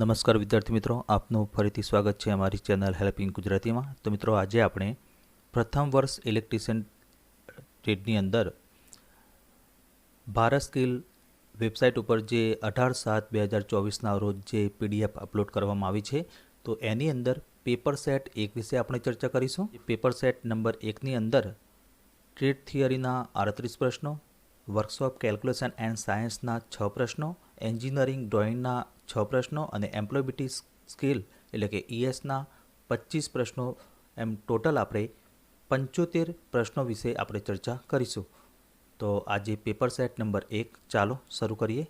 નમસ્કાર વિદ્યાર્થી મિત્રો, આપનું ફરીથી સ્વાગત છે અમારી ચેનલ હેલ્પ ઇન ગુજરાતીમાં. તો મિત્રો, આજે આપણે પ્રથમ વર્ષ ઇલેક્ટ્રિશિયન ટ્રેડની અંદર ભારત સ્કિલ વેબસાઇટ ઉપર જે અઢાર સાત બે હજાર ચોવીસના રોજ જે પીડીએફ અપલોડ કરવામાં આવી છે, તો એની અંદર પેપર સેટ એક વિશે આપણે ચર્ચા કરીશું. પેપર સેટ નંબર એકની અંદર ટ્રેડ થિયરીના આડત્રીસ પ્રશ્નો, વર્કશોપ કેલ્ક્યુલેશન એન્ડ સાયન્સના છ પ્રશ્નો, એન્જિનિયરિંગ ડ્રોઈંગના છ પ્રશ્નો અને એમ્પ્લોયબિલિટી સ્કિલ એટલે કે ઈએસના પચીસ પ્રશ્નો એમ ટોટલ આપણે પંચોતેર પ્રશ્નો વિશે આપણે ચર્ચા કરીશું. તો આજે પેપર સેટ નંબર એક, ચાલો શરૂ કરીએ.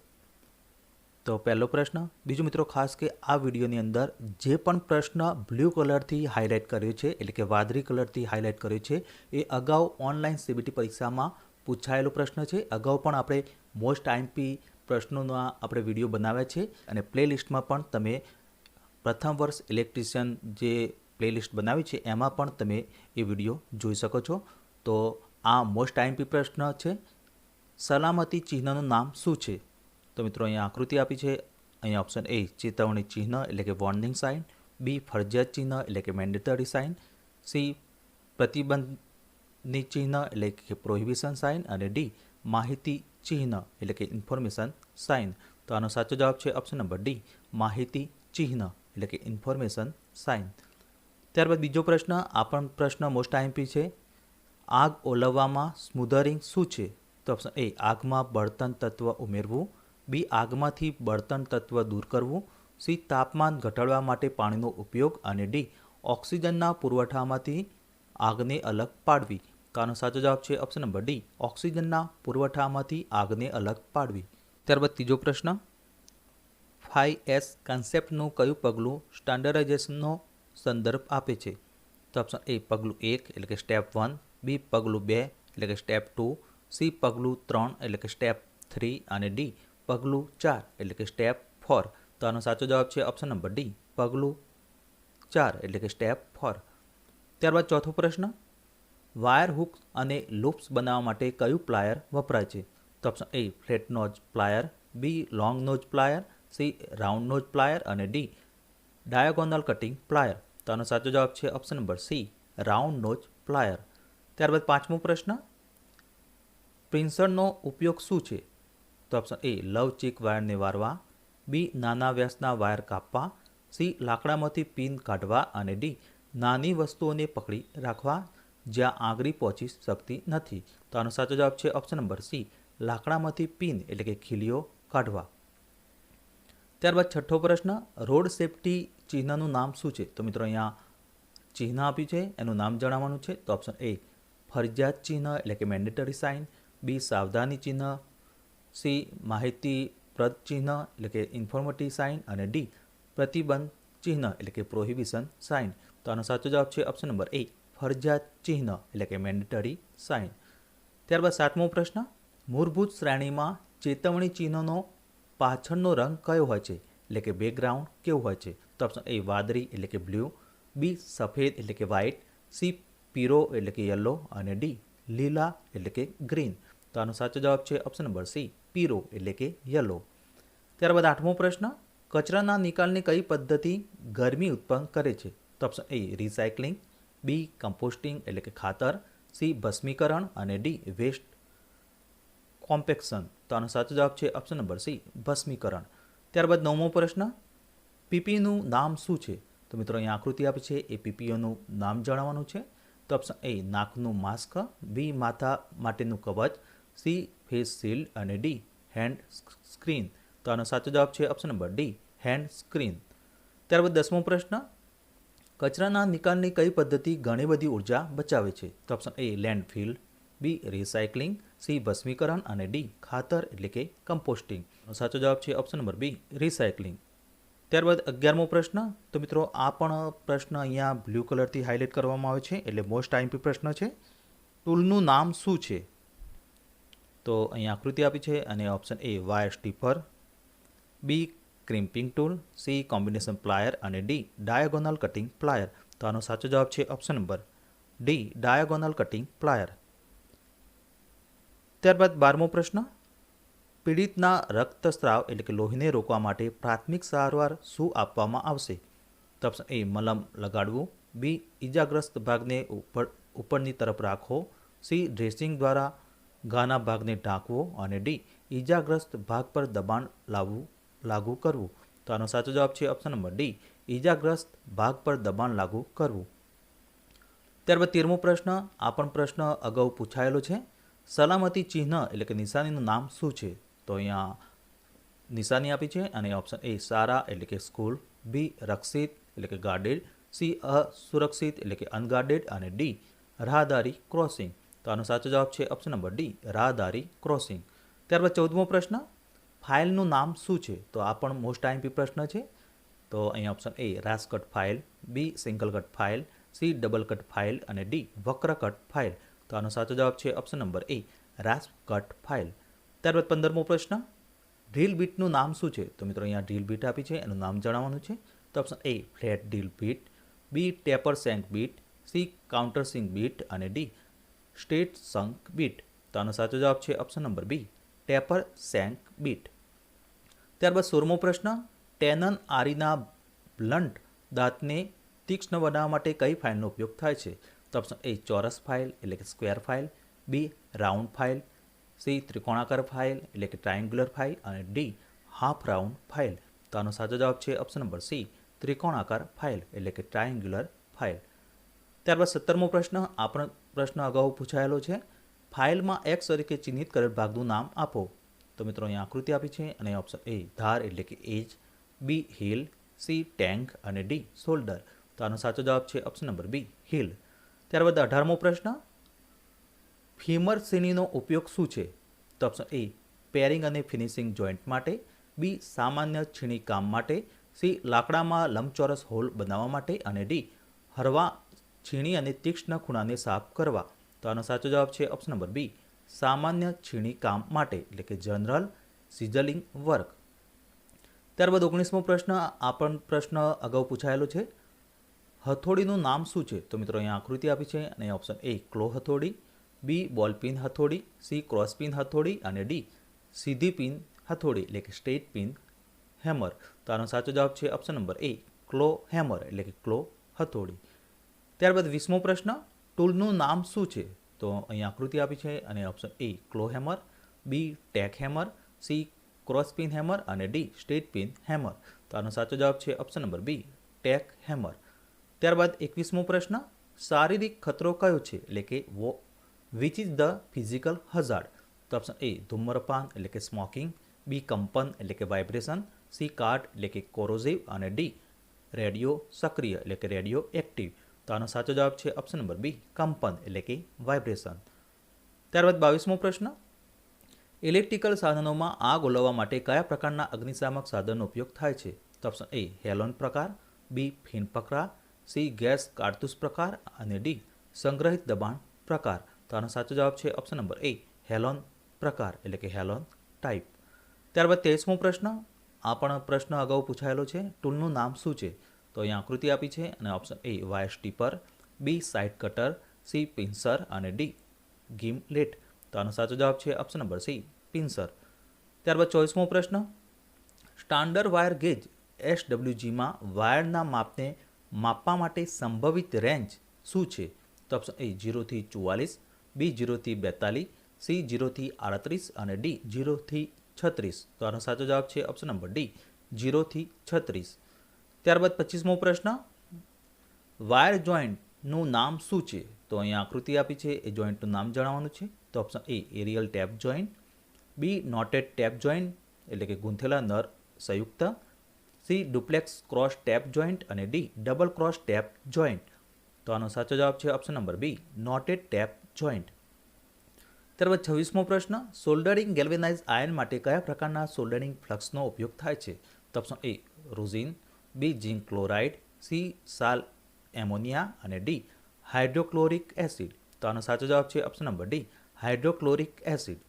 તો પહેલો પ્રશ્ન, બીજો મિત્રો ખાસ કે આ વિડીયોની અંદર જે પણ પ્રશ્ન બ્લુ કલરથી હાઇલાઇટ કર્યો છે, એટલે કે વાદળી કલરથી હાઇલાઇટ કર્યો છે, એ અગાઉ ઓનલાઈન સીબીટી પરીક્ષામાં પૂછાયેલો પ્રશ્ન છે. અગાઉ પણ આપણે મોસ્ટ આઈમ્પી પ્રશ્નોના આપણે વીડિયો બનાવ્યા છે અને પ્લેલિસ્ટમાં પણ તમે પ્રથમ વર્ષ ઇલેક્ટ્રિશિયન જે પ્લેલિસ્ટ બનાવી છે, એમાં પણ તમે એ વીડિયો જોઈ શકો છો. તો આ મોસ્ટ આઈમ્પી પ્રશ્ન છે, સલામતી ચિહ્નનું નામ શું છે? તો મિત્રો અહીંયા આકૃતિ આપી છે. અહીંયા ઓપ્શન એ ચેતવણી ચિહ્ન એટલે કે વોર્નિંગ સાઇન બી ફરજિયાત ચિહ્ન એટલે કે મેન્ડેટરી સાઇન સી પ્રતિબંધની ચિહ્ન એટલે કે પ્રોહિબિશન સાઇન અને ડી માહિતી ચિહ્ન એટલે કે ઇન્ફોર્મેશન સાઇન તો આનો સાચો જવાબ છે ઓપ્શન નંબર ડી માહિતી ચિહ્ન એટલે કે ઇન્ફોર્મેશન સાઇન ત્યારબાદ બીજો પ્રશ્ન, આ પણ પ્રશ્ન મોસ્ટ આઈમ્પી છે. આગ ઓલવવામાં સ્મૂધરિંગ શું છે? તો ઓપ્શન એ આગમાં બળતણ તત્વ ઉમેરવું. બી આગમાંથી બળતણ તત્વ દૂર કરવું. સી તાપમાન ઘટાડવા માટે પાણીનો ઉપયોગ. અને ડી ઓક્સિજનના પુરવઠામાંથી આગને અલગ પાડવી. આનો સાચો જવાબ છે ઓપ્શન નંબર ડી, ઓક્સિજનના પુરવઠામાંથી આગને અલગ પાડવી. ત્યારબાદ ત્રીજો પ્રશ્ન, ફાઈ એસ કન્સેપ્ટનું કયું પગલું સ્ટાન્ડર્ડાઇઝેશનનો સંદર્ભ આપે છે? તો ઓપ્શન એ, પગલું એક, એટલે કે સ્ટેપ વન, બી, પગલું બે, એટલે કે સ્ટેપ ટુ, સી, પગલું ત્રણ, એટલે કે સ્ટેપ થ્રી, અને ડી, પગલું ચાર, એટલે કે સ્ટેપ ફોર. તો આનો સાચો જવાબ છે ઓપ્શન નંબર ડી, પગલું ચાર, એટલે કે સ્ટેપ ફોર. ત્યારબાદ ચોથો પ્રશ્ન વાયર હુક અને લૂપ્સ બનાવવા માટે કયું પ્લાયર વપરાય છે? તો option A flat nose plier B long nose plier C round nose plier અને ડી ડાયાગોનલ કટિંગ પ્લાયર. તો આનો સાચો જવાબ છે option number C round nose plier. ત્યારબાદ પાંચમો પ્રશ્ન, પ્રિન્સરનો ઉપયોગ શું છે? તો ઓપ્શન એ લવચીક વાયરને વારવા બી નાના વ્યાસના વાયર કાપવા સી લાકડામાંથી પિન કાઢવા અને ડી નાની વસ્તુઓને પકડી રાખવા. જ્યાં આંગળી પહોંચી શકતી નથી. તો આનો સાચો જવાબ છે ઓપ્શન નંબર સી લાકડામાંથી પિન એટલે કે ખીલીઓ કાઢવા. ત્યારબાદ છઠ્ઠો પ્રશ્ન રોડ સેફટી ચિહ્નનું નામ શું છે? તો મિત્રો અહીંયા ચિહ્ન આપ્યું છે, એનું નામ જણાવવાનું છે. તો ઓપ્શન એ ફરજિયાત ચિહ્ન એટલે કે મેન્ડેટરી સાઇન બી સાવધાની ચિહ્ન. સી માહિતીપ્રદ ચિહ્ન એટલે કે ઇન્ફોર્મેટિવ સાઇન અને ડી પ્રતિબંધ ચિહ્ન એટલે કે પ્રોહિબિશન સાઇન તો આનો સાચો જવાબ છે ઓપ્શન નંબર એ ફરજિયાત ચિહ્ન, એટલે કે મેન્ડેટરી સાઇન ત્યારબાદ સાતમો પ્રશ્ન, મૂળભૂત શ્રેણીમાં ચેતવણી ચિહ્નનો પાછળનો રંગ કયો હોય છે? એટલે કે બેકગ્રાઉન્ડ કેવું હોય છે? તો ઓપ્શન એ વાદળી, એટલે કે બ્લુ બી સફેદ, એટલે કે વ્હાઇટ સી પીરો એટલે કે યલો અને ડી લીલા, એટલે કે ગ્રીન તો આનો સાચો જવાબ છે ઓપ્શન નંબર સી પીરો એટલે કે યલો ત્યારબાદ આઠમો પ્રશ્ન, કચરાના નિકાલની કઈ પદ્ધતિ ગરમી ઉત્પન્ન કરે છે? તો option A recycling B composting એટલે કે ખાતર, સી ભસ્મીકરણ અને ડી વેસ્ટ કોમ્પેક્શન. તો આનો સાચો જવાબ છે ઓપ્શન નંબર સી, ભસ્મીકરણ. ત્યારબાદ નવમો પ્રશ્ન, પીપીનું નામ શું છે? તો મિત્રો અહીંયા આકૃતિ આપી છે, એ પીપીઓનું નામ જણાવવાનું છે. તો ઓપ્શન એ, નાકનું માસ્ક, બી માથા માટેનું કવચ, સી ફેસ શિલ્ડ અને ડી હેન્ડ સ્ક્રીન તો આનો સાચો જવાબ છે option number D hand screen ત્યારબાદ દસમો પ્રશ્ન કચરાના નિકાલની કઈ પદ્ધતિ ઘણી બધી ઊર્જા બચાવે છે? તો option A landfill B recycling C ભસ્મીકરણ અને ડી ખાતર, એટલે કે કમ્પોસ્ટિંગ સાચો જવાબ છે ઓપ્શન નંબર બી રિસાયકલિંગ ત્યારબાદ અગિયારમો પ્રશ્ન. તો મિત્રો, આ પણ પ્રશ્ન અહીંયા બ્લુ કલરથી હાઇલાઇટ કરવામાં આવે છે, એટલે મોસ્ટ આઈમ્પી પ્રશ્ન છે ટૂલનું નામ શું છે? તો અહીંયા આકૃતિ આપી છે, અને option A wire stripper B crimping tool C combination plier અને ડી ડાયાગોનલ કટિંગ પ્લાયર તો આનો સાચો જવાબ છે option number D diagonal cutting plier ત્યારબાદ બારમો પ્રશ્ન, પીડિતના રક્તસ્રાવ એટલે કે લોહીને રોકવા માટે પ્રાથમિક સારવાર શું આપવામાં આવશે? તો ઓપ્શન એ મલમ લગાડવું. બી ઈજાગ્રસ્ત ભાગને ઉપર, ઉપરની તરફ રાખવો. સી ડ્રેસિંગ દ્વારા ઘાના ભાગને ઢાંકવો. અને ડી ઈજાગ્રસ્ત ભાગ પર દબાણ લાવવું. લાગુ કરવું. તો આનો સાચો જવાબ છે ઓપ્શન નંબર ડી ઈજાગ્રસ્ત ભાગ પર દબાણ લાગુ કરવું. ત્યારબાદ તેરમો પ્રશ્ન, આ પણ પ્રશ્ન અગાઉ પૂછાયેલો છે. સલામતી ચિહ્ન એટલે કે નિશાનીનું નામ શું છે? તો અહીંયા નિશાની આપી છે અને ઓપ્શન એ સારા એટલે કે સ્કૂલ બી રક્ષિત એટલે કે ગાર્ડેડ સી અસુરક્ષિત એટલે કે અનગાર્ડેડ અને ડી રાહદારી ક્રોસિંગ તો આનો સાચો જવાબ છે ઓપ્શન નંબર ડી રાહદારી ક્રોસિંગ ત્યારબાદ ચૌદમો પ્રશ્ન ફાઇલનું નામ શું છે? તો આ પણ મોસ્ટ આઈમ્પી પ્રશ્ન છે. તો અહીંયા option A rasp cut file B single cut file C double cut file અને ડી વક્ર કટ ફાઇલ તો આનો સાચો જવાબ છે option number A rasp cut file ત્યારબાદ પંદરમો પ્રશ્ન ડ્રીલ બીટનું નામ શું છે? તો મિત્રો અહીંયા ડ્રીલ બીટ આપી છે, એનું નામ જણાવવાનું છે. તો option A flat drill bit B taper shank bit C countersink bit અને ડી સ્ટેટ સંક બીટ તો આનો સાચો જવાબ છે option number B taper shank bit ત્યારબાદ સોળમો પ્રશ્ન, ટેનન આરીના બ્લન્ટ દાંતને તીક્ષ્ણ બનાવવા માટે કઈ ફાઇલનો ઉપયોગ થાય છે? તો ઓપ્શન એ ચોરસ ફાઇલ, એટલે કે square file. B round file. C ત્રિકોણાકાર ફાઇલ, એટલે કે ટ્રાયંગ્યુલર ફાઇલ. અને ડી હાફ રાઉન્ડ ફાઇલ. તો આનો સાચો જવાબ છે ઓપ્શન નંબર સી ત્રિકોણાકાર ફાઇલ, એટલે કે ટ્રાયંગ્યુલર ફાઇલ. ત્યારબાદ સત્તરમો પ્રશ્ન, આપણો પ્રશ્ન અગાઉ પૂછાયેલો છે. ફાઇલમાં એક્સ તરીકે ચિહ્નિત કરેલ ભાગનું નામ આપો. તો મિત્રો અહીં આકૃતિ આપી છે અને ઓપ્શન એ ધાર એટલે કે edge B heel C tang અને ડી શોલ્ડર તો આનો સાચો જવાબ છે ઓપ્શન નંબર બી હિલ ત્યારબાદ અઢારમો પ્રશ્ન ફીમર શ્રેણીનો ઉપયોગ શું છે? તો ઓપ્શન એ પેરિંગ અને ફિનિશિંગ જોઈન્ટ માટે બી સામાન્ય છીણી કામ માટે સી લાકડામાં લંબચોરસ હોલ બનાવવા માટે અને ડી હરવા છીણી અને તીક્ષ્ણ ખૂણાને સાફ કરવા. તો આનો સાચો જવાબ છે ઓપ્શન નંબર બી સામાન્ય છીણી કામ માટે, એટલે કે જનરલ સિઝલિંગ વર્ક. ત્યારબાદ ઓગણીસમો પ્રશ્ન, આ પણ પ્રશ્ન અગાઉ પૂછાયેલો છે. હથોડીનું નામ શું છે? તો મિત્રો, અહીંયા આકૃતિ આપી છે, અને ઓપ્શન એ, ક્લો હથોડી, બી, બોલ પિન હથોડી, સી, ક્રોસ પિન હથોડી, અને ડી, સીધી પિન હથોડી, એટલે કે સ્ટ્રેટ પિન હેમર. તો આનો સાચો જવાબ છે option number A, claw hammer, એટલે કે ક્લો હથોડી. ત્યારબાદ વીસમો પ્રશ્ન, ટૂલનું નામ શું છે? તો અહીં આકૃતિ આપી છે અને option A claw hammer B tack hammer C cross peen hammer અને ડી સ્ટ્રેટ પિન હેમર તો આનો સાચો જવાબ છે option number B tack hammer ત્યારબાદ એકવીસમો પ્રશ્ન, શારીરિક ખતરો કયો છે? એટલે કે વો which is the physical hazard તો ઓપ્શન એ ધૂમ્રપાન, એટલે કે સ્મોકિંગ બી કંપન, એટલે કે વાઇબ્રેશન સી કાર્ટ એટલે કે કોરોઝિવ અને ડી રેડિયો સક્રિય, એટલે કે રેડિયો એક્ટિવ તો આનો સાચો જવાબ છે ઓપ્શન નંબર બી કંપન એટલે કે વાઇબ્રેશન ત્યારબાદ બાવીસમો પ્રશ્ન ઇલેક્ટ્રિકલ સાધનોમાં આગ ઓલવવા માટે કયા પ્રકારના અગ્નિશામક સાધનનો ઉપયોગ થાય છે? તો ઓપ્શન એ હેલોન પ્રકાર બી ફીન પ્રકાર સી ગેસ કારતૂસ પ્રકાર અને ડી સંગ્રહિત દબાણ પ્રકાર. તો આનો સાચો જવાબ છે ઓપ્શન નંબર એ હેલોન પ્રકાર એટલે કે હેલોન ટાઈપ ત્યારબાદ તેવીસમો પ્રશ્ન, આ પણ પ્રશ્ન અગાઉ પૂછાયેલો છે. ટૂલનું નામ શું છે? તો અહીંયા આકૃતિ આપી છે અને option A wire stripper B side cutter C pincer અને ડી ગીમ લેટ તો આનો સાચો જવાબ છે ઓપ્શન નંબર સી પિન્સર ત્યારબાદ ચોવીસમો પ્રશ્ન. સ્ટાન્ડર્ડ વાયર ગેજ એસડબલ્યુજીમાં વાયરના માપને માપવા માટે સંભવિત રેન્જ શું છે? તો ઓપ્શન એ જીરોથી ચુવાલીસ બી જીરોથી બેતાલીસ સી જીરોથી આડત્રીસ અને ડી જીરોથી છત્રીસ. તો આનો સાચો જવાબ છે ઓપ્શન નંબર ડી જીરોથી છત્રીસ. ત્યારબાદ પચીસમો પ્રશ્ન. વાયર જોઈન્ટનું નામ શું છે? તો અહીંયા આકૃતિ આપી છે. એ જોઈન્ટનું નામ જણાવવાનું છે. તો option A, aerial tap joint. B, knotted tap joint, એટલે કે ગૂંથેલા નર સંયુક્ત. C, duplex cross tap joint અને D, double cross tap joint. તો આનો સાચો જવાબ છે option number B, knotted tap joint. ત્યારબાદ છવ્વીસમો પ્રશ્ન, સોલ્ડરિંગ ગેલ્વેનાઇઝ આયન માટે કયા પ્રકારના સોલ્ડરિંગ ફ્લક્સનો ઉપયોગ થાય છે? તો option A, rosin. B zinc chloride, C sal ammonia અને ડી હાઇડ્રોક્લોરિક એસિડ. તો આનો સાચો જવાબ છે option number D, hydrochloric acid.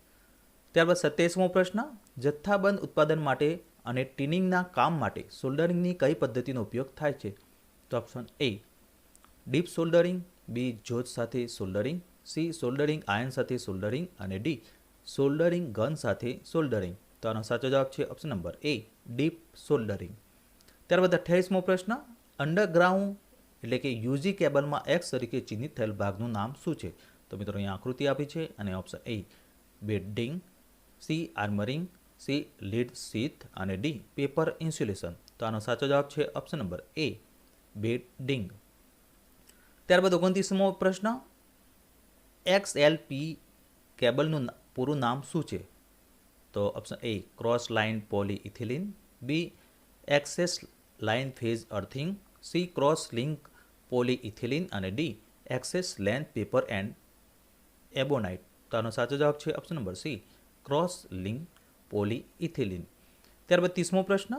ત્યારબાદ સત્યાવીસમો પ્રશ્ન, જથ્થાબંધ ઉત્પાદન માટે અને ટીનિંગના કામ માટે સોલ્ડરિંગની કઈ પદ્ધતિનો ઉપયોગ થાય છે? તો option A, dip soldering, B જોત સાથે સોલ્ડરિંગ, સી સોલ્ડરિંગ આયન સાથે સોલ્ડરિંગ અને ડી સોલ્ડરિંગ ગન સાથે સોલ્ડરિંગ. તો આનો સાચો જવાબ છે option number A, dip soldering. ત્યારબાદ અઠ્યાવીસમો પ્રશ્ન અંડરગ્રાઉન્ડ એટલે કે યુજી કેબલમાં એક્સ તરીકે ચિહ્નિત થયેલ ભાગનું નામ શું છે? તો મિત્રો અહીંયા આકૃતિ આપી છે અને option A bedding C armouring C lead sheath અને ડી પેપર ઇન્સ્યુલેશન તો આનો સાચો જવાબ છે ઓપ્શન નંબર એ બેડિંગ ત્યારબાદ ઓગણત્રીસમો પ્રશ્ન એક્સ એલ પી કેબલનું પૂરું નામ શું છે? તો option A cross line polyethylene B access line phase earthing, C cross link polyethylene અને D access length, paper and ebonite. તો આનો સાચો જવાબ છે option number C, cross link polyethylene ત્યારબાદ ત્રીસમો પ્રશ્ન,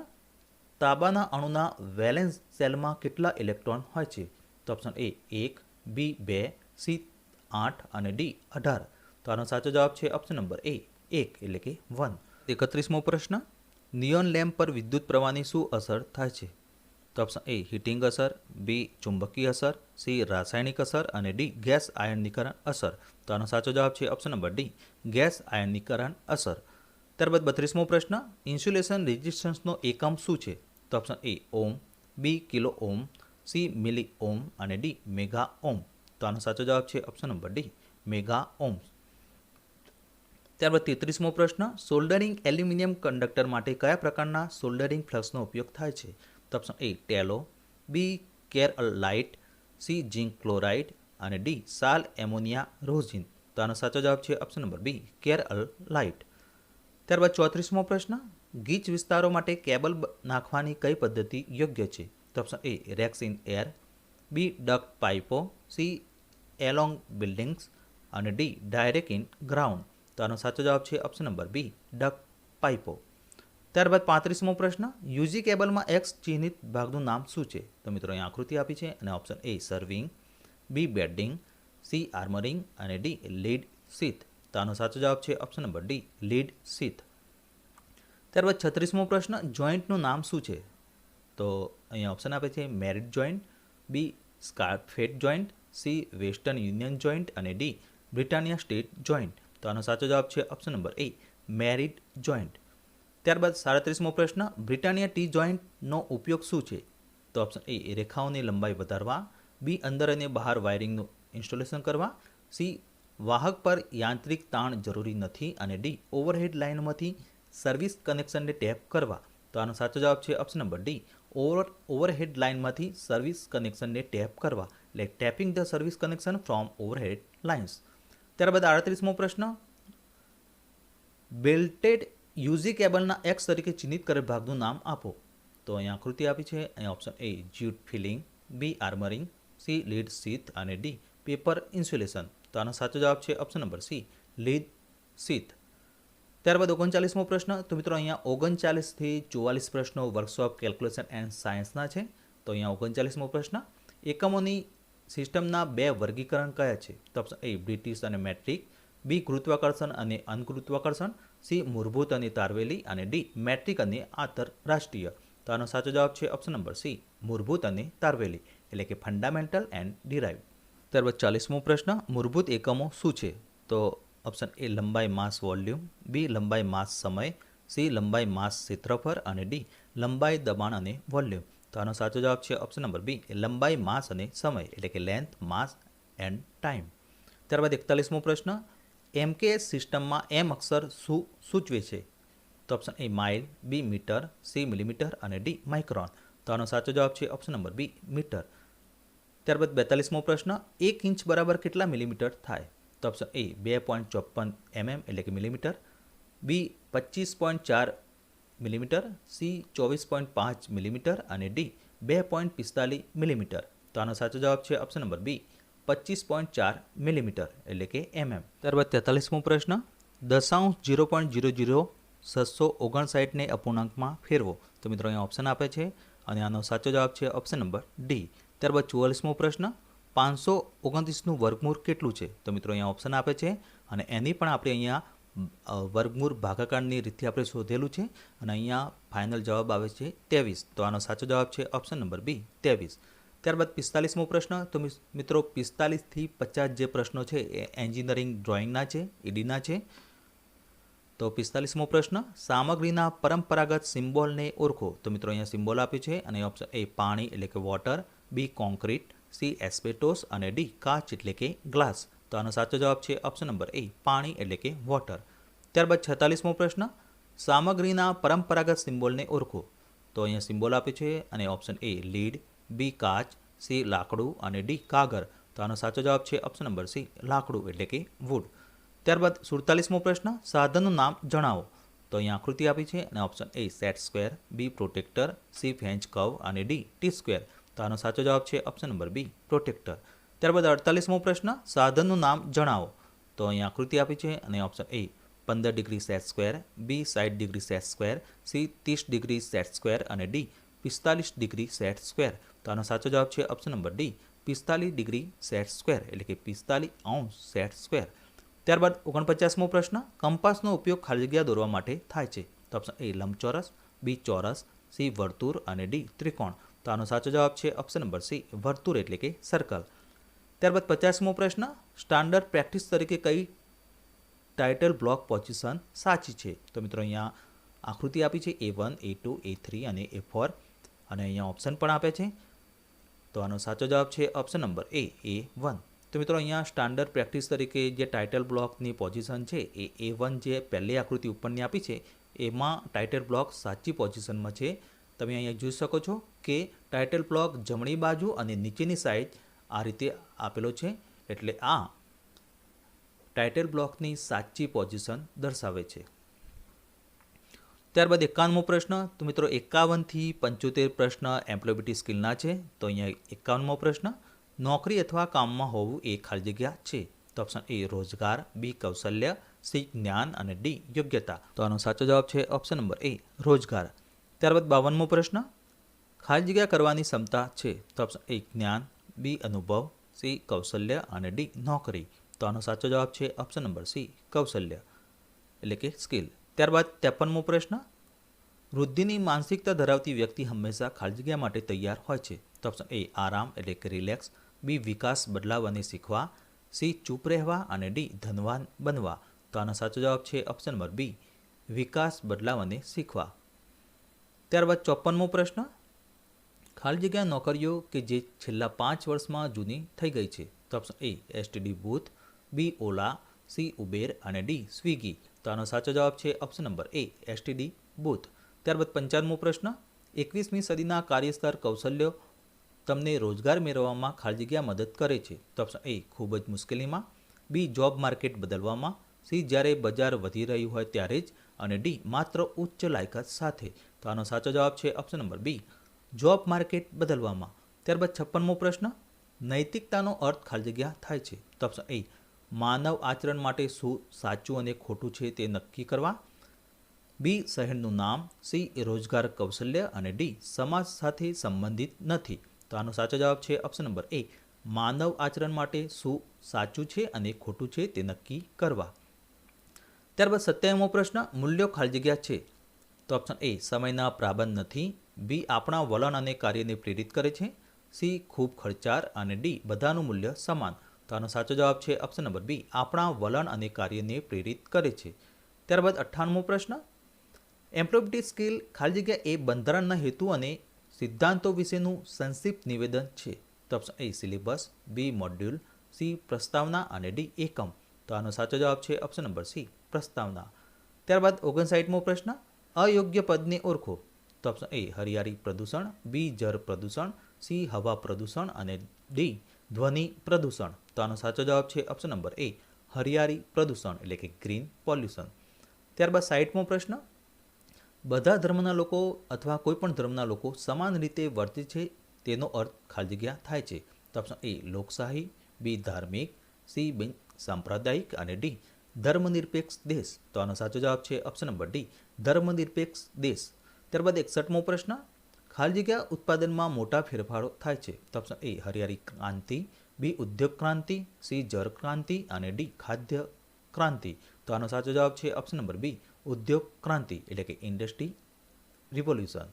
તાંબાના અણુના વેલેન્સ સેલમાં કેટલા ઇલેક્ટ્રોન હોય છે? તો ઓપ્શન એ, એક, બી, બે, સી, આઠ અને ડી, અઢાર. તો આનો સાચો જવાબ છે ઓપ્શન નંબર એ, એક, એટલે કે વન. એકત્રીસમો પ્રશ્ન નિયોન લેમ્પ પર વિદ્યુત પ્રવાહની શું અસર થાય છે? તો ઓપ્શન એ હીટિંગ અસર, બી ચુંબકીય અસર, સી રાસાયણિક અસર અને ડી ગેસ આયનીકરણ અસર. તો આનો સાચો જવાબ છે ઓપ્શન નંબર ડી, ગેસ આયનીકરણ અસર. ત્યારબાદ બત્રીસમો પ્રશ્ન, ઇન્સ્યુલેશન રેઝિસ્ટન્સનો એકમ શું છે? તો option A ohm, B kilo ohm, C milli ohm અને ડી મેગા ઓમ. તો આનો સાચો જવાબ છે option number D, mega ohm ત્યારબાદ તેત્રીસમો પ્રશ્ન, સોલ્ડરિંગ એલ્યુમિનિયમ કંડક્ટર માટે કયા પ્રકારના સોલ્ડરિંગ ફ્લક્સનો ઉપયોગ થાય છે? તો option A, tallow, B care light, C, zinc chloride અને ડી, સાલ એમોનિયા રોઝિન. તો આનો સાચો જવાબ છે ઓપ્શન નંબર બી કેર અલ લાઇટ ત્યારબાદ ચોત્રીસમો પ્રશ્ન, ગીચ વિસ્તારો માટે કેબલ નાખવાની કઈ પદ્ધતિ યોગ્ય છે? તો option A, racks in air, B duct પાઇપો, C, along buildings અને ડી, ડાયરેક્ટ ઇન ગ્રાઉન્ડ. તો આનો સાચો જવાબ છે ઓપ્શન નંબર બી ડક પાઇપો ત્યારબાદ પાંત્રીસમો પ્રશ્ન, યુજી કેબલમાં એક્સ ચિહ્નિત ભાગનું નામ શું છે? તો મિત્રો, અહીં આકૃતિ આપી છે અને option A serving B bedding C armouring અને ડી લીડ સીથ તો આનો સાચો જવાબ છે option number D lead sheath ત્યારબાદ છત્રીસમો પ્રશ્ન જોઈન્ટનું નામ શું છે? તો અહીંયા ઓપ્શન આપે છે married joint B scarfed joint C Western Union joint અને ડી બ્રિટાનિયા સ્ટેટ જોઈન્ટ તો આનો સાચો જવાબ છે option number A married joint ત્યારબાદ સાડત્રીસમો પ્રશ્ન, બ્રિટાનિયા ટી જોઈન્ટનો ઉપયોગ શું છે? તો ઓપ્શન એ રેખાઓની લંબાઈ વધારવા બી અંદર અને બહાર વાયરિંગનું ઇન્સ્ટોલેશન કરવા સી વાહક પર યાંત્રિક તાણ જરૂરી નથી, અને ડી ઓવરહેડ લાઇનમાંથી સર્વિસ કનેક્શનને ટેપ કરવા. તો આનો સાચો જવાબ છે option number D over overhead લાઇનમાંથી સર્વિસ કનેક્શનને ટેપ કરવા, એટલે tapping the service connection from overhead lines ત્યારબાદ આડત્રીસમો પ્રશ્ન. બેલ્ટેડ યુઝી કેબલના એક્સ તરીકે ચિહ્નિત કરેલ ભાગનું નામ આપો. તો અહીંયા આકૃતિ આપી છે. અહીંયા option A jute filling B armouring C lead sheath અને ડી પેપર ઇન્સ્યુલેશન તો આનો સાચો જવાબ છે option number C lead sheath ત્યારબાદ ઓગણચાલીસમો પ્રશ્ન. તો મિત્રો અહીંયા ઓગણચાલીસથી ચુવાલીસ પ્રશ્નો વર્કશોપ કેલ્ક્યુલેશન એન્ડ સાયન્સના છે. તો અહીંયા ઓગણચાલીસમો પ્રશ્ન. એકમોની સિસ્ટમના બે વર્ગીકરણ કયા છે. તો ઓપ્શન એ બ્રિટિશ અને મેટ્રિક, બી ગુરુત્વાકર્ષણ અને અનગુરુત્વાકર્ષણ, સી મૂળભૂત અને તારવેલી અને ડી મેટ્રિક અને આંતરરાષ્ટ્રીય તો આનો સાચો જવાબ છે ઓપ્શન નંબર સી, મૂળભૂત અને તારવેલી, એટલે કે ફંડામેન્ટલ એન્ડ ડિરાઇવ. ત્યારબાદ ચાલીસમો પ્રશ્ન, મૂળભૂત એકમો શું છે? તો ઓપ્શન એ, લંબાઈ, માસ, વોલ્યુમ, બી, લંબાઈ, માસ, સમય, સી, લંબાઈ, માસ, ક્ષેત્રફળ અને ડી, લંબાઈ, દબાણ અને વોલ્યુમ. તો આનો સાચો જવાબ છે ઓપ્શન નંબર બી લંબાઈ, માસ અને સમય, એટલે કે લેન્થ માસ એન્ડ ટાઈમ ત્યારબાદ એકતાલીસમો પ્રશ્ન એમકેએસ સિસ્ટમમાં એમ અક્ષર શું સૂચવે છે? તો option A mile B metre C millimetre અને ડી માઇક્રોન તો આનો સાચો જવાબ છે ઓપ્શન નંબર બી મીટર ત્યારબાદ બેતાલીસમો પ્રશ્ન, એક ઇંચ બરાબર કેટલા મિલીમીટર થાય? તો ઓપ્શન એ બે પોઈન્ટ ચોપન એમએમ એટલે કે મિલીમીટર બી પચીસ પોઈન્ટ ચાર મિલીમીટર સી ચોવીસ પોઈન્ટ પાંચ મિલીમીટર અને ડી બે પોઈન્ટ પિસ્તાલીસ મિલીમીટર. તો આનો સાચો જવાબ છે ઓપ્શન નંબર બી પચીસ પોઈન્ટ ચાર મિલીમીટર એટલે કે એમએમ ત્યારબાદ તેતાલીસમો પ્રશ્ન, દશાંશ જીરો પોઈન્ટ જીરો જીરો છસો ઓગણસાઠને અપૂર્ણાંકમાં ફેરવો. તો મિત્રો અહીંયા ઓપ્શન આપે છે અને આનો સાચો જવાબ છે ઓપ્શન નંબર ડી ત્યારબાદ ચુવાલીસમો પ્રશ્ન, પાંચસો ઓગણત્રીસનું વર્ગમૂળ કેટલું છે? તો મિત્રો અહીંયા ઓપ્શન આપે છે અને એની પણ આપણે અહીંયા વર્ગમૂળ ભાગાકારની રીતથી આપણે શોધેલું છે અને અહીંયા ફાઇનલ જવાબ આવે છે ત્રેવીસ. તો આનો સાચો જવાબ છે ઓપ્શન નંબર બી ત્રેવીસ. ત્યારબાદ પિસ્તાલીસમો પ્રશ્ન. તો મિત્રો, પિસ્તાલીસથી પચાસ જે પ્રશ્નો છે એ એન્જિનિયરિંગ ડ્રોઈંગના છે ઈડીના છે. તો પિસ્તાલીસમો પ્રશ્ન. સામગ્રીના પરંપરાગત સિમ્બોલને ઓળખો. તો મિત્રો, અહીંયા સિમ્બોલ આપ્યું છે અને ઓપ્શન એ પાણી એટલે કે water B concrete C asbestos અને ડી કાચ એટલે કે ગ્લાસ તો આનો સાચો જવાબ છે ઓપ્શન નંબર એ પાણી એટલે કે વોટર ત્યારબાદ છેતાલીસમો પ્રશ્ન, સામગ્રીના પરંપરાગત સિમ્બોલને ઓળખો. તો અહીંયા સિમ્બોલ આપ્યું છે અને ઓપ્શન એ લીડ બી કાચ સી લાકડું અને ડી કાગર તો આનો સાચો જવાબ છે ઓપ્શન નંબર સી લાકડું એટલે કે વુડ ત્યારબાદ સુડતાલીસમો પ્રશ્ન, સાધનનું નામ જણાવો. તો અહીંયા આકૃતિ આપી છે અને option A set square B protractor C French curve અને ડી ટી સ્ક્વેર તો આનો સાચો જવાબ છે ઓપ્શન નંબર બી પ્રોટેક્ટર ત્યારબાદ અડતાલીસમો પ્રશ્ન, સાધનનું નામ જણાવો. તો અહીંયા આકૃતિ આપી છે અને ઓપ્શન એ પંદર ડિગ્રી સેટ સ્ક્વેર બી સાઠ ડિગ્રી સેટ સ્ક્વેર સી ત્રીસ ડિગ્રી સેટ સ્ક્વેર અને ડી પિસ્તાલીસ ડિગ્રી સેટ સ્ક્વેર. તો આનો સાચો જવાબ છે ઓપ્શન નંબર ડી પિસ્તાલીસ ડિગ્રી સેટ સ્ક્વેર, એટલે કે પિસ્તાલીસ અંશ સેટ સ્ક્વેર. ત્યારબાદ ઓગણપચાસમો પ્રશ્ન, કંપાસનો ઉપયોગ ખાલી જગ્યા દોરવા માટે થાય છે. તો ઓપ્શન એ લંબચોરસ બી ચોરસ સી વર્તુળ અને ડી ત્રિકોણ. તો આનો સાચો જવાબ છે ઓપ્શન નંબર સી વર્તુળ એટલે કે સર્કલ ત્યારબાદ પચાસમો પ્રશ્ન સ્ટાન્ડર્ડ પ્રેક્ટિસ તરીકે કઈ ટાઇટલ બ્લોક પોઝિશન સાચી છે? તો મિત્રો અહીંયા આકૃતિ આપી છે A one A two A three અને એ ફોર અને અહીંયા ઓપ્શન પણ આપે છે. તો આનો સાચો જવાબ છે option number A A one તો મિત્રો અહીંયા સ્ટાન્ડર્ડ પ્રેક્ટિસ તરીકે જે ટાઇટલ બ્લોકની પોઝિશન છે, એ એ વન જે પહેલી આકૃતિ ઉપરની આપી છે, એમાં ટાઇટલ બ્લોક સાચી પોઝિશનમાં છે. તમે અહીંયા જોઈ શકો છો કે ટાઇટલ બ્લોક જમણી બાજુ અને નીચેની સાઈડ આ રીતે આપેલો છે એટલે આ ટાઇટલ બ્લોકની સાચી પોઝિશન દર્શાવે છે. ત્યારબાદ એકાવનમો પ્રશ્ન, તો મિત્રો એકાવનથી પંચોતેર પ્રશ્ન એમ્પ્લોયબિલિટી સ્કિલના છે, તો અહીંયા એકાવનમો પ્રશ્ન, નોકરી અથવા કામમાં હોવું એ ખાલી જગ્યા છે. તો ઓપ્શન એ રોજગાર બી કૌશલ્ય સી જ્ઞાન અને ડી યોગ્યતા. તો આનો સાચો જવાબ છે ઓપ્શન નંબર એ રોજગાર. ત્યારબાદ બાવનમો પ્રશ્ન, ખાલી જગ્યા કરવાની ક્ષમતા છે. તો ઓપ્શન એ જ્ઞાન બી અનુભવ, સી કૌશલ્ય અને ડી નોકરી. તો આનો સાચો જવાબ છે ઓપ્શન નંબર સી કૌશલ્ય. એટલે કે સ્કિલ ત્યારબાદ ત્રેપનમો પ્રશ્ન. વૃદ્ધિની માનસિકતા ધરાવતી વ્યક્તિ હંમેશા ખાલી જગ્યા માટે તૈયાર હોય છે. તો ઓપ્શન એ આરામ એટલે કે રિલેક્સ બી વિકાસ, બદલાવ અને શીખવા. સી ચૂપ રહેવા અને ડી ધનવાન બનવા. તો આનો સાચો જવાબ છે ઓપ્શન નંબર બી વિકાસ, બદલાવ અને શીખવા. ત્યારબાદ ચોપનમો પ્રશ્ન. ખાલી જગ્યા નોકરીઓ કે જે છેલ્લા પાંચ વર્ષમાં જૂની થઈ ગઈ છે. તો option A STD booth B Ola C Uber અને ડી સ્વિગી. તો આનો સાચો જવાબ છે option number A STD booth. ત્યારબાદ પંચાવનમો પ્રશ્ન, એકવીસમી સદીના કાર્યસ્થળ કૌશલ્યો તમને રોજગાર મેળવવામાં ખાલી જગ્યા મદદ કરે છે. તો ઓપ્શન એ ખૂબ જ મુશ્કેલીમાં. બી જોબ માર્કેટ બદલવામાં. સી જ્યારે બજાર વધી રહ્યું હોય ત્યારે જ. અને ડી માત્ર ઉચ્ચ લાયકાત સાથે. તો આનો સાચો જવાબ છે option number B job market બદલવામાં. ત્યારબાદ છપ્પનમો પ્રશ્ન, નૈતિકતાનો અર્થ ખાલી જગ્યા થાય છે. તો ઓપ્શન એ માનવ આચરણ માટે શું સાચું અને ખોટું છે તે નક્કી કરવા? બી શહેરનું નામ. સી રોજગાર, કૌશલ્ય અને ડી સમાજ સાથે સંબંધિત નથી. તો આનો સાચો જવાબ છે ઓપ્શન નંબર એ માનવ આચરણ માટે શું સાચું છે અને ખોટું છે તે નક્કી કરવા. ત્યારબાદ સત્યાવીમો પ્રશ્ન, મૂલ્યો ખાલી જગ્યા છે. તો ઓપ્શન એ સમયના પ્રાબંધ નથી. બી આપણા વલણ અને કાર્યને પ્રેરિત કરે છે. સી ખૂબ ખર્ચાળ અને ડી બધાનું મૂલ્ય સમાન. તો આનો સાચો જવાબ છે ઓપ્શન નંબર બી આપણા વલણ અને કાર્યને પ્રેરિત કરે છે. ત્યારબાદ અઠ્ઠાણમો પ્રશ્ન. એમ્પ્લોયબિલિટી સ્કિલ ખાલી જગ્યા એ બંધારણના હેતુ અને સિદ્ધાંતો વિશેનું સંક્ષિપ્ત નિવેદન છે. તો option A syllabus, B module, C પ્રસ્તાવના અને ડી એકમ. તો આનો સાચો જવાબ છે ઓપ્શન નંબર સી પ્રસ્તાવના. ત્યારબાદ ઓગણસાઠમો પ્રશ્ન. અયોગ્ય પદને ઓળખો. તો ઓપ્શન એ હરિયાળી પ્રદૂષણ, બી જળ પ્રદૂષણ, સી હવા પ્રદૂષણ અને ડી ધ્વનિ પ્રદૂષણ. તો આનો સાચો જવાબ છે ઓપ્શન નંબર એ હરિયાળી પ્રદૂષણ એટલે કે ગ્રીન પોલ્યુશન ત્યારબાદ સાઈઠમો પ્રશ્ન, બધા ધર્મના લોકો અથવા કોઈ પણ ધર્મના લોકો સમાન રીતે વર્તે છે? તેનો અર્થ ખાલી જગ્યા થાય છે. તો ઓપ્શન એ લોકશાહી, બી ધાર્મિક, સી બિન સાંપ્રદાયિક અને ડી ધર્મનિરપેક્ષ દેશ. તો આનો સાચો જવાબ છે ઓપ્શન નંબર ડી ધર્મનિરપેક્ષ દેશ. ત્યારબાદ એકસઠમો પ્રશ્ન, ખાલી જગ્યા ઉત્પાદનમાં મોટા ફેરફારો થાય છે. તો ઓપ્શન એ હરિયાળી ક્રાંતિ બી ઉદ્યોગ ક્રાંતિ સી જળ ક્રાંતિ અને ડી ખાદ્ય ક્રાંતિ. તો આનો સાચો જવાબ છે ઓપ્શન નંબર બી ઉદ્યોગ ક્રાંતિ, એટલે કે ઇન્ડસ્ટ્રી રિવોલ્યુશન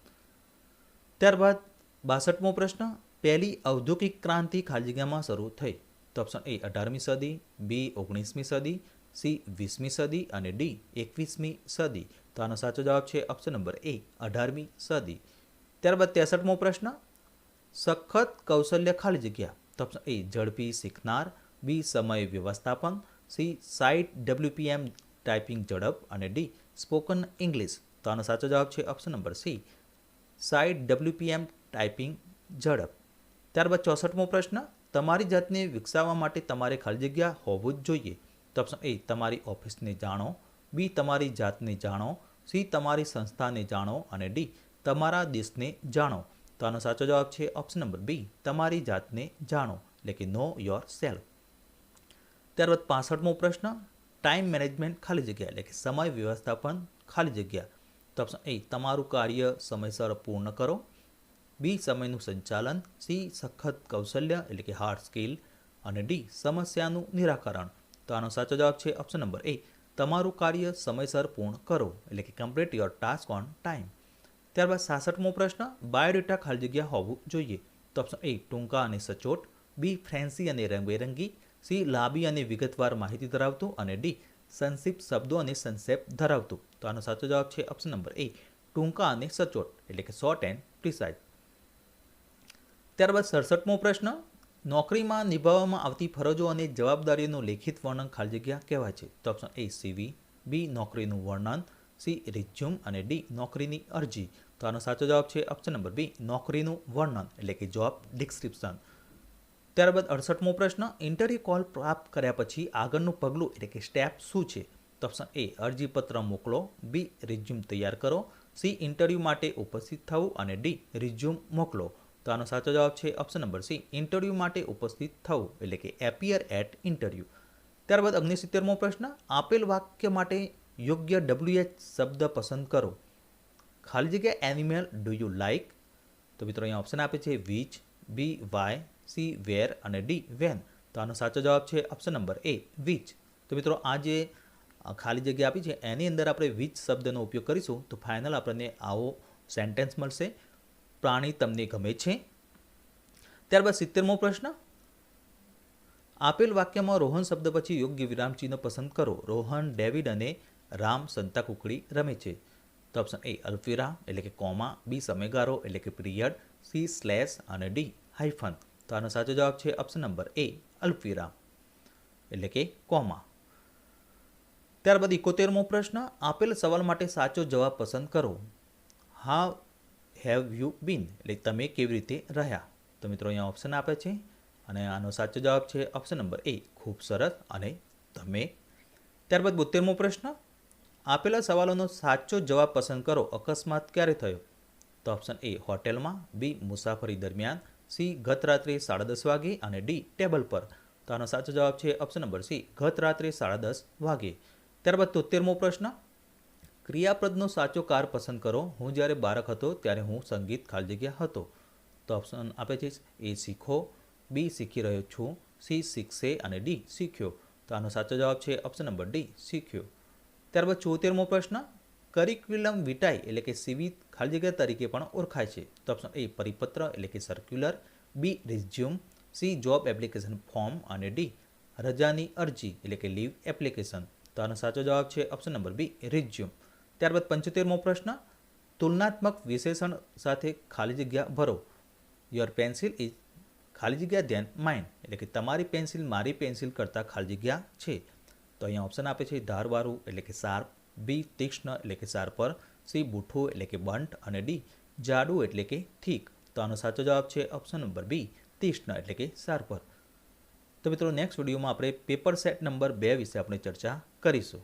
ત્યારબાદ બાસઠમો પ્રશ્ન, પહેલી ઔદ્યોગિક ક્રાંતિ ખાલી જગ્યામાં શરૂ થઈ. તો ઓપ્શન એ અઢારમી સદી બી ઓગણીસમી સદી સી વીસમી સદી અને ડી એકવીસમી સદી. તો આનો સાચો જવાબ છે ઓપ્શન નંબર એ અઢારમી સદી. ત્યારબાદ ત્રેસઠમો પ્રશ્ન, સખત કૌશલ્ય ખાલી જગ્યા. તો ઓપ્શન એ ઝડપી શીખનાર. બી સમય વ્યવસ્થાપન. સી સાઇટ ડબલ્યુપીએમ ટાઈપિંગ ઝડપ. અને ડી સ્પોકન ઇંગ્લિશ તો આનો સાચો જવાબ છે option number C site WPM typing ઝડપ. ત્યારબાદ ચોસઠમો પ્રશ્ન, તમારી જાતને વિકસાવવા માટે તમારે ખાલી જગ્યા હોવું જ જોઈએ. તો ઓપ્શન એ તમારી ઓફિસને જાણો. બી તમારી જાતને જાણો, સી તમારી સંસ્થાને જાણો અને ડી તમારા દેશને જાણો. તો આનો સાચો જવાબ છે ઓપ્શન નંબર બી, તમારી જાતને જાણો, એટલે કે નો યોર સેલ્ફ ત્યારબાદ પાસઠમો પ્રશ્ન ટાઈમ મેનેજમેન્ટ ખાલી જગ્યા, એટલે કે સમય વ્યવસ્થાપન ખાલી જગ્યા. તો ઓપ્શન એ તમારું કાર્ય સમયસર પૂર્ણ કરો. બી સમયનું સંચાલન. સી સખત કૌશલ્ય, એટલે કે હાર્ડ સ્કિલ અને ડી સમસ્યાનું નિરાકરણ. તો આનો સાચો જવાબ છે ઓપ્શન નંબર એ તમારું કાર્ય સમયસર પૂર્ણ કરો, એટલે કે complete your task on time ત્યારબાદ સાસઠમો પ્રશ્ન બાયોડેટા ખાલી જગ્યા હોવું જોઈએ. તો ઓપ્શન એ ટૂંકા અને સચોટ. બી ફ્રેન્સી અને રંગબેરંગી. સી લાંબી અને વિગતવાર માહિતી ધરાવતું. અને ડી સંક્ષિપ્ત શબ્દો અને સંક્ષેપ ધરાવતું. તો આનો સાચો જવાબ છે ઓપ્શન નંબર એ ટૂંકા અને સચોટ, એટલે કે શોર્ટ એન્ડ પ્રિસાઇઝ ત્યારબાદ સડસઠમો પ્રશ્ન નોકરીમાં નિભાવવામાં આવતી ફરજો અને જવાબદારીઓનું લેખિત વર્ણન ખાલી જગ્યા કહેવાય છે. તો ઓપ્શન એ સીવી બી નોકરીનું વર્ણન સી રિઝ્યુમ અને ડી નોકરીની અરજી. તો આનો સાચો જવાબ છે ઓપ્શન નંબર બી નોકરીનું વર્ણન, એટલે કે જોબ ડિસ્ક્રિપ્શન ત્યારબાદ અડસઠમો પ્રશ્ન ઇન્ટરવ્યુ કોલ પ્રાપ્ત કર્યા પછી આગળનું પગલું, એટલે કે સ્ટેપ શું છે? તો ઓપ્શન એ અરજીપત્ર મોકલો. બી રિઝ્યુમ તૈયાર કરો. સી ઇન્ટરવ્યૂ માટે ઉપસ્થિત થવું. અને ડી રિઝ્યુમ મોકલો. તો આનો સાચો જવાબ છે ઓપ્શન નંબર સી ઇન્ટરવ્યૂ માટે ઉપસ્થિત થવું, એટલે કે એપિયર એટ ઇન્ટરવ્યૂ ત્યારબાદ અગ્નિસિત્તેરમો પ્રશ્ન, આપેલ વાક્ય માટે યોગ્ય ડબલ્યુએચ શબ્દ પસંદ કરો. ખાલી જગ્યા એનિમલ ડુ યુ લાઇક તો મિત્રો અહીંયા ઓપ્શન આપે છે which B why C where અને ડી વેન તો આનો સાચો જવાબ છે ઓપ્શન નંબર એ વીચ તો મિત્રો આ જે ખાલી જગ્યા આપી છે, એની અંદર આપણે વીચ શબ્દનો ઉપયોગ કરીશું, તો ફાઇનલ આપણને આવો સેન્ટેન્સ મળશે. પ્રાણી તમને ગમે છે? ત્યારબાદ સિત્તેરમો પ્રશ્ન. આપેલ વાક્યમાં રોહન શબ્દ પછી યોગ્ય વિરામચિહ્ન પસંદ કરો. રોહન, ડેવિડ અને રામ સંતા કુકડી રમે છે. તો ઓપ્શન એ અલ્ફીરા, એટલે કે કોમા, બી સમયગાળો એટલે કે પીરિયડ, સી સ્લેશ અને ડી હાઇફન તો આનો સાચો જવાબ છે ઓપ્શન નંબર એ અલ્ફીરા, એટલે કે કોમા. ત્યારબાદ ઇકોતેરમો પ્રશ્ન. આપેલ સવાલ માટે સાચો જવાબ પસંદ કરો. હાવ હેવ યુ બીન એટલે તમે કેવી રીતે રહ્યા? તો મિત્રો, અહીંયા ઓપ્શન આપે છે. અને આનો સાચો જવાબ છે ઓપ્શન નંબર એ ખૂબ સરસ. અને તમે ત્યારબાદ બોતેરમો પ્રશ્ન. આપેલા સવાલોનો સાચો જવાબ પસંદ કરો. અકસ્માત ક્યારે થયો? તો ઓપ્શન એ હોટેલમાં. બી મુસાફરી દરમિયાન. સી ગત રાત્રે સાડા દસ વાગે. અને ડી ટેબલ પર. તો આનો સાચો જવાબ છે ઓપ્શન નંબર સી ગત રાત્રે સાડા દસ વાગે. ત્યારબાદ તોતેરમો પ્રશ્ન. ક્રિયાપદનો સાચો કાર પસંદ કરો. હું જ્યારે બાળક હતો ત્યારે હું સંગીત ખાલી જગ્યા હતો. તો ઓપ્શન આપે છે એ શીખો, બી શીખી રહ્યો છું, સી શીખશે અને ડી શીખ્યો. તો આનો સાચો જવાબ છે ઓપ્શન નંબર ડી શીખ્યો. ત્યારબાદ ચોતેરમો પ્રશ્ન કરિક્યુલમ વિટાઈ એટલે કે સીવી ખાલી જગ્યા તરીકે પણ ઓળખાય છે. તો ઓપ્શન એ પરિપત્ર એટલે કે circular B resume C job application form અને ડી રજાની અરજી એટલે કે લીવ એપ્લિકેશન તો આનો સાચો જવાબ છે ઓપ્શન નંબર બી રિઝ્યુમ ત્યારબાદ પંચોતેરમો પ્રશ્ન, તુલનાત્મક વિશેષણ સાથે ખાલી જગ્યા ભરો. યોર પેન્સિલ ઇઝ ખાલી જગ્યા ધ્યાન માઇન્ડ એટલે કે તમારી પેન્સિલ મારી પેન્સિલ કરતાં ખાલી જગ્યા છે. તો અહીંયા ઓપ્શન આપે છે ધારવાળું, એટલે કે શાર્પ બી, તીક્ષ્ણ, એટલે કે શાર્પર સી, બુઠ્ઠું, એટલે કે બંટ અને ડી, જાડું, એટલે કે થીક. તો આનો સાચો જવાબ છે ઓપ્શન નંબર બી, તીક્ષ્ણ, એટલે કે શાર્પર તો મિત્રો નેક્સ્ટ વિડીયોમાં આપણે પેપર સેટ નંબર બે વિશે આપણે ચર્ચા કરીશું.